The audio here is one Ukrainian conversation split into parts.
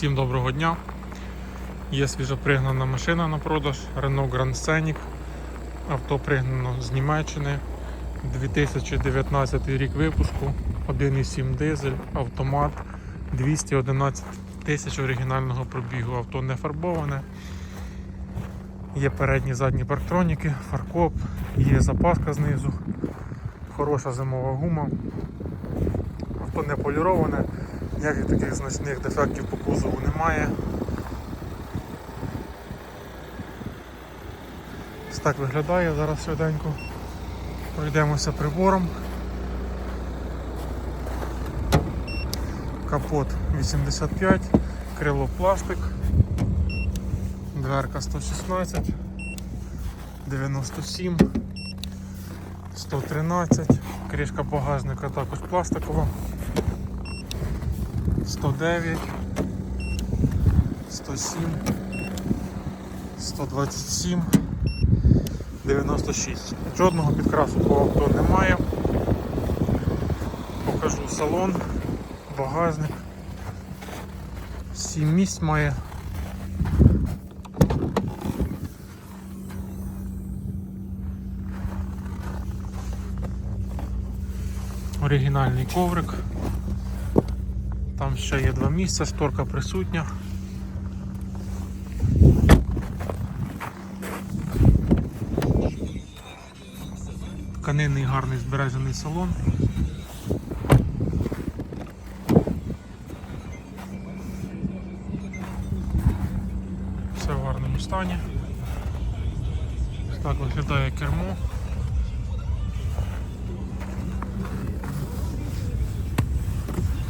Всім доброго дня. Є свіжопригнана машина на продаж Renault Grand Scenic. Авто пригнано з Німеччини. 2019 рік випуску, 1,7 дизель, автомат, 211 тисяч оригінального пробігу. Авто не фарбоване. Є передні задні парктроніки, фаркоп, є запаска знизу, хороша зимова гума. Авто не поліроване, ніяких таких значних дефектів по кузову немає. Ось так виглядає зараз швиденько. Пройдемося прибором. Капот 85, крило пластик, дверка 116, 97, 113, кришка багажника також пластикова. 109, 107, 127, 96. Жодного підкрасу по авто немає. Покажу салон, багажник. 7 місць має. Оригінальний коврик. Там ще є два місця, шторка присутня. Тканинний гарний збережений салон. Все в гарному стані. Так виглядає кермо.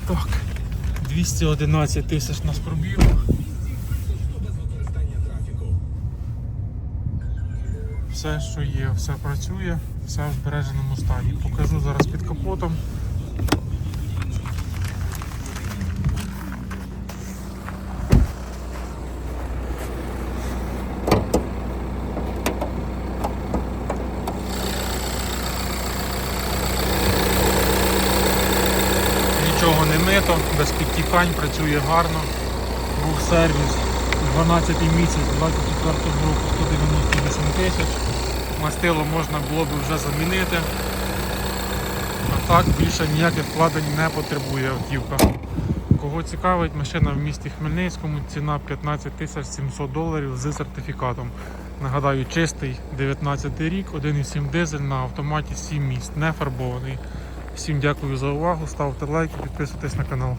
Так, 211 тисяч нас пробіло. Все, що є, все працює, все в збереженому стані. Покажу зараз під капотом. Нічого без підтікань, працює гарно. Був сервіс 12 місяць 24 року 198 тисяч. Мастило можна було б вже замінити. А так більше ніяких вкладень не потребує автівка. Кого цікавить, машина в місті Хмельницькому, ціна 15 тисяч 700 доларів з сертифікатом. Нагадаю, чистий 19 рік, 1,7 дизель на автоматі 7 місць, не фарбований. Всім дякую за увагу, ставте лайки, підписуйтесь на канал.